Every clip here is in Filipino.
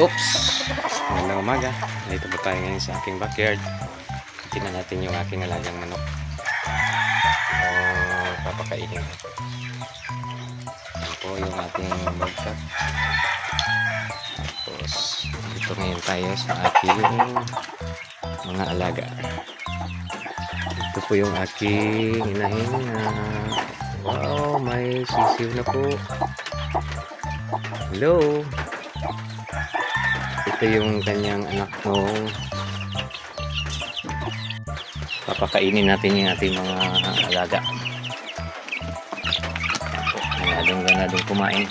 Oops! Magandang umaga. Dito po tayo ngayon sa aking backyard. Tingnan natin yung aking alagang manok. Uh, papakainin. Yan po yung ating bobcat. Tapos, dito ngayon tayo sa aking mga alaga. Ito po yung aking inahin na wow, may sisiw na po. Hello! Ito yung kanyang anak nung papakainin natin yung ating mga alaga. Ganadong ganadong kumain.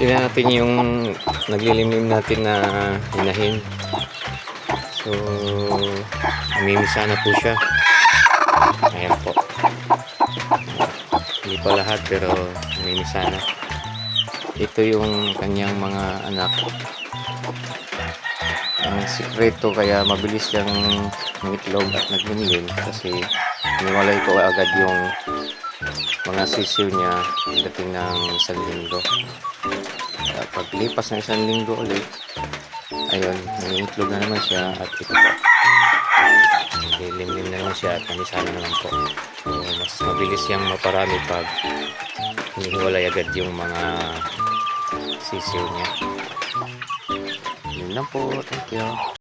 Tingnan natin yung naglilimlim natin na hinahin. So, namimisa na po siya. Ayan po. Hindi pa lahat pero namimisa na. Ito yung kanyang mga anak. Ang sikreto kaya mabilis siyang mangitlog at naglimlim kasi iniwalay ko agad yung mga sisiw niya dating ng isang linggo. Paglipas ng isang linggo ulit, ayun, nangitlog na naman siya at ito po. Lilimlim na naman siya at namisana naman po. So, mas mabilis siyang maparami pag hinihiwalay agad yung mga sisiw niya. Yun lang po. Thank you.